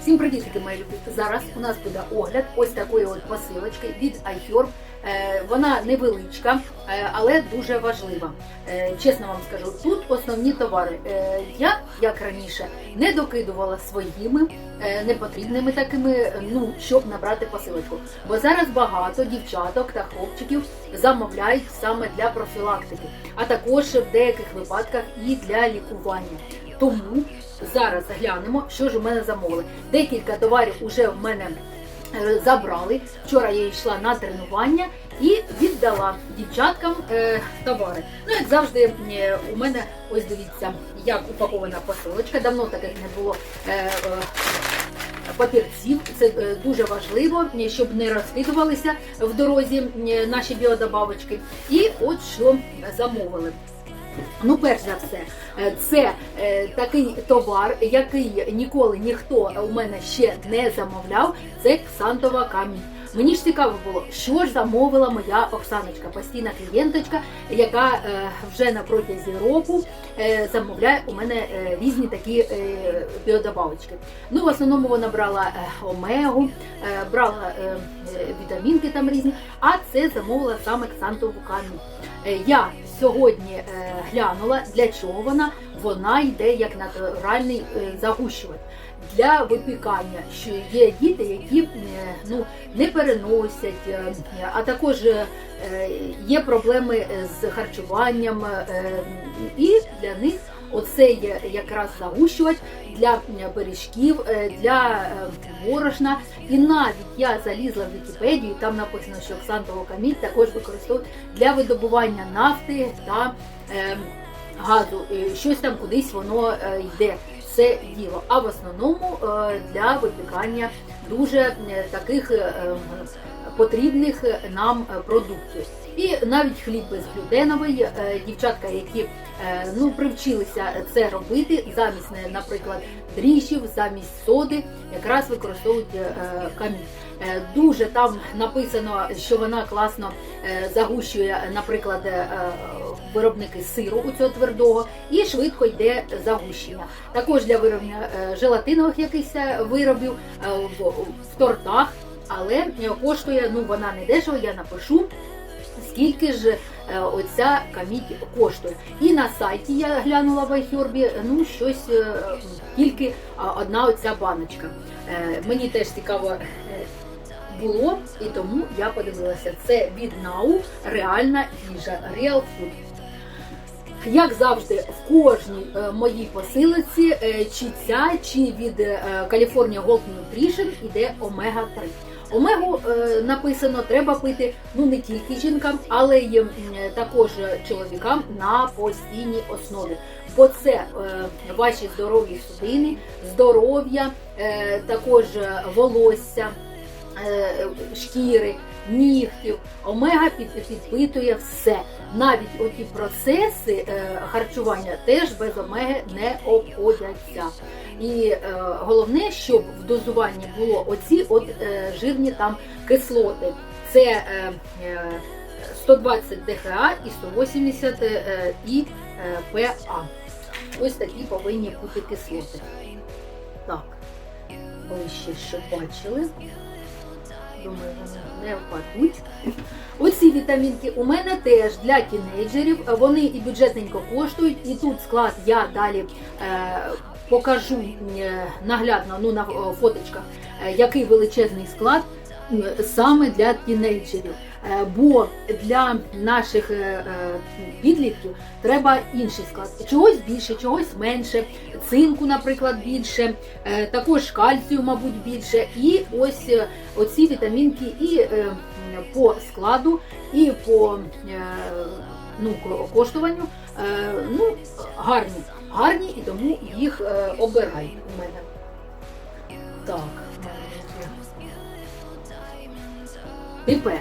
Всім привітки, мої любі! Зараз у нас буде огляд ось такої от посилочки від iHerb. Е, Вона невеличка, е, але дуже важлива. Е, Чесно вам скажу, тут основні товари. Я, як раніше, не докидувала своїми непотрібними такими, ну щоб набрати посилочку. Бо зараз багато дівчаток та хлопчиків замовляють саме для профілактики, а також в деяких випадках і для лікування. Тому зараз глянемо, що ж у мене замовили. Декілька товарів уже в мене е, забрали. Вчора я йшла на тренування і віддала дівчаткам е, товари. Ну, як завжди, е, у мене ось дивіться, як упакована посилочка. Давно таких не було. Папірців це дуже важливо, щоб не розкидувалися в дорозі наші біодобавочки. І от що замовили. Ну, перш за все, е, це е, такий товар, який ніколи ніхто у мене ще не замовляв. Це ксантова камінь. Мені ж цікаво було, що ж замовила моя Оксаночка, постійна клієнточка, яка е, вже на протязі року замовляє у мене різні такі біодобавочки. Ну, в основному вона брала омегу, брала вітамінки там різні, а це замовила саме ксантову камінь. Я сьогодні е, глянула, для чого вона. Вона йде як натуральний е, загущувач для випікання. Що є діти, які е, ну не переносять, е, а також е, є проблеми з харчуванням, і для них. Оце є якраз загущувач для пиріжків, е, для е, борошна. І навіть я залізла в Вікіпедію, там написано, що ксантову камінь також використовують для видобування нафти та е, газу. Е, Щось там кудись воно е, йде. Це діло, а в основному е, для випікання дуже е, таких е, потрібних нам е, продуктів. І навіть хліб безглютеновий, е, дівчатка, які е, ну привчилися це робити, замість, е, наприклад, дріжджів, замість соди, якраз використовують е, камінь. Е, Дуже там написано, що вона класно е, загущує, наприклад, е, виробники сиру у цього твердого, і швидко йде загущення. Також для вироблення е, желатинових якихось е, виробів е, в тортах, але коштує ну вона не дешево, я напишу. Скільки ж е, оця камідь коштує? І на сайті я глянула в iHerb, ну щось е, тільки одна оця баночка. Е, Мені теж цікаво було, і тому я подивилася. Це від Нау реальна їжа, Real Food. Як завжди, в кожній моїй посилиці, чи ця, чи від California Gold Nutrition іде омега 3. Омегу е, написано, треба пити ну не тільки жінкам, але й м, також чоловікам на постійній основі. Бо це е, ваші здорові судини, здоров'я, е, також е, волосся, е, шкіри, нігтів. Омега під, підпитує все. Навіть оті процеси е, харчування теж без омеги не обходяться. І е, головне, щоб в дозуванні було оці от е, жирні там кислоти. Це е, е, 120 ДХА і 180 е, і е. Ось такі повинні бути кислоти. Так, ближче, щоб бачили. Думаю, не впадуть. Оці вітамінки у мене теж для тінейджерів. Вони і бюджетненько коштують, і тут склад я далі е, покажу е, наглядно ну, на е, фоточках, е, який величезний склад саме для тінейджерів. Бо для наших підлітків треба інший склад. Чогось більше, чогось менше, цинку, наприклад, більше, також кальцію, мабуть, більше. І ось оці вітамінки і по складу, і по ну, коштуванню ну, гарні. Гарні і тому їх е, обирають у мене. Так. Тепер.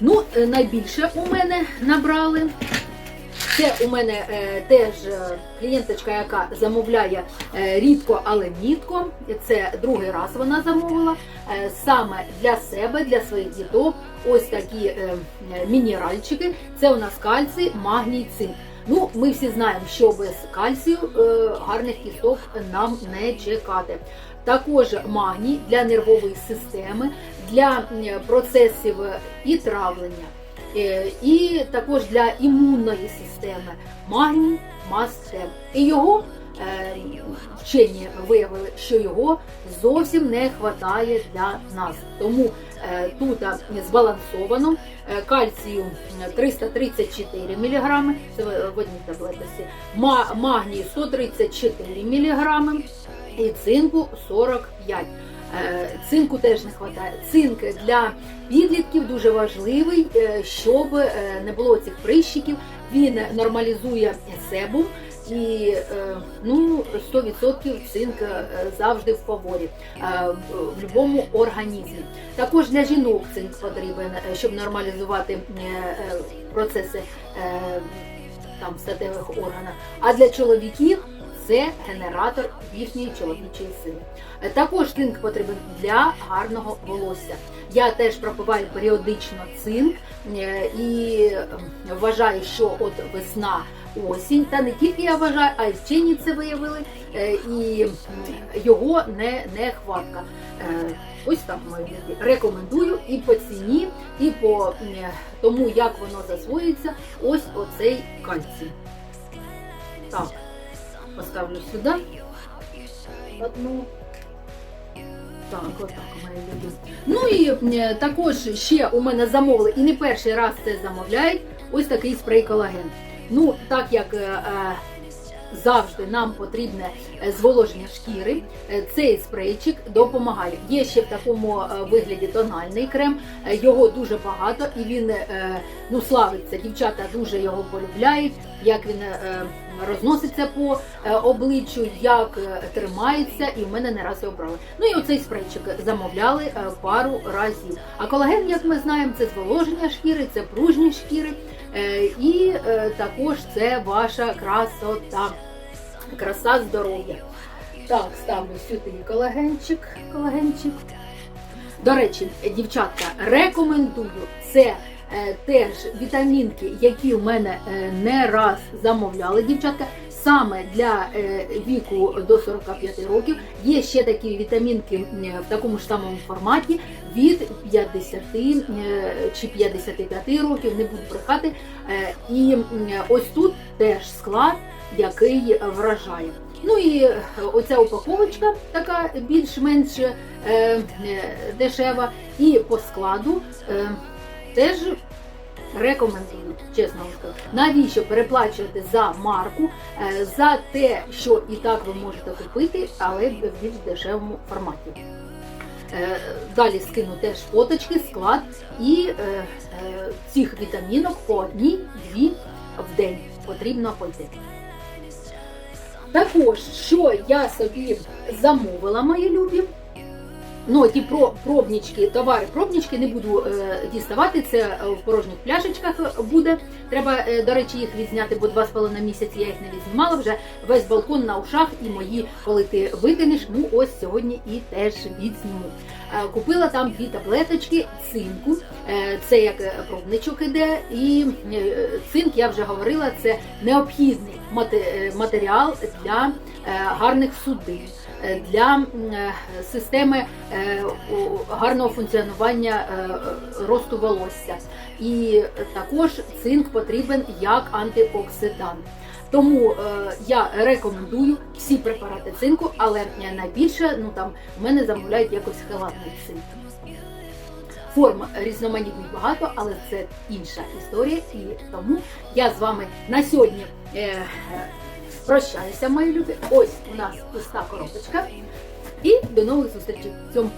Ну, е, найбільше у мене набрали. Це у мене е, теж е, клієнточка, яка замовляє е, рідко, але мітко. Це другий раз вона замовила. Е, саме для себе, для своїх діток. Ось такі е, мінеральчики. Це у нас кальцій, магній, цинк. Ну, ми всі знаємо, що без кальцію е, гарних кісток нам не чекати. також магній для нервової системи, для процесів і травлення, е, і також для імунної системи. Магній мастер. І його е, вчені виявили, що його зовсім не вистачає для нас. Тому е, тут е, збалансовано е, кальцію 334 мг, це в одній таблетці, ма- магній 134 мг і цинку 45 Е, Цинку теж не вистачає. Цинк для підлітків дуже важливий, е, щоб е, не було цих прищиків. Він нормалізує себум і е, ну 100% цинк е, завжди в фаворі е, в будь-якому організмі. Також для жінок цинк потрібен, щоб нормалізувати процеси там статевих органах. А для чоловіків це генератор їхньої чоловічої сили. Е, Також цинк потрібен для гарного волосся. Я теж пропиваю періодично цинк е, і е, вважаю, що от весна, осінь, та не тільки я вважаю, а й вчені це виявили, і його не, не хватка. Ось так мої любі. Рекомендую і по ціні, і по тому, як воно засвоюється, ось оцей кальцій. Так, поставлю сюди. Одну. Так, отак, мої любі. Ну і е, також ще у мене замовили, і не перший раз це замовляють, ось такий спрей колаген. Ну, так як е, е, завжди нам потрібне е, зволоження шкіри, цей спрейчик допомагає. Є ще в такому вигляді тональний крем, його дуже багато і він е, ну, славиться. Дівчата дуже його полюбляють, як він е, розноситься по е, обличчю, як е, тримається, і в мене не раз його брали. Ну і оцей спрейчик замовляли пару разів. А колаген, як ми знаємо, це зволоження шкіри, це пружність шкіри, і також це ваша красота, краса здоров'я. Так, ставлю сюди колагенчик, колагенчик. До речі, дівчатка, рекомендую це. Е, Теж вітамінки, які в мене е, не раз замовляли дівчатка, саме для е, віку до 45 років. Є ще такі вітамінки в такому ж самому форматі від 50 е, чи 55 років, не буду брехати. І ось тут теж склад, який вражає. Ну і оця упаковочка така більш-менш дешева. І по складу теж рекомендую, чесно вам. Навіщо переплачувати за марку, е, за те, що і так ви можете купити, але в більш дешевому форматі. Е, Далі скину теж фоточки, склад і е, цих вітамінок по одній-дві в день потрібно пойти. Також, що я собі замовила, мої любі. Ну, ті про пробнички, товари пробнички не буду е, діставати. Це е, в порожніх пляшечках буде. Треба, е, до речі, їх відзняти, бо два з половиною місяці я їх не відзнімала. Вже весь балкон на ушах і мої, коли ти викинеш, ну ось сьогодні і теж відзніму. Е, купила там дві таблеточки цинку. Е, це як е, пробничок іде, і цинк, я вже говорила, це необхідний мате- матеріал для гарних судин, для системи гарного функціонування росту волосся. І також цинк потрібен як антиоксидант. Тому е, я рекомендую всі препарати цинку, але найбільше ну там в мене замовляють якось хелатний цинк. Форм різноманітних багато, але це інша історія. І тому я з вами на сьогодні е, прощаюся, мої любі. Ось у нас пуста коробочка. І до нових зустрічей. в Цьому.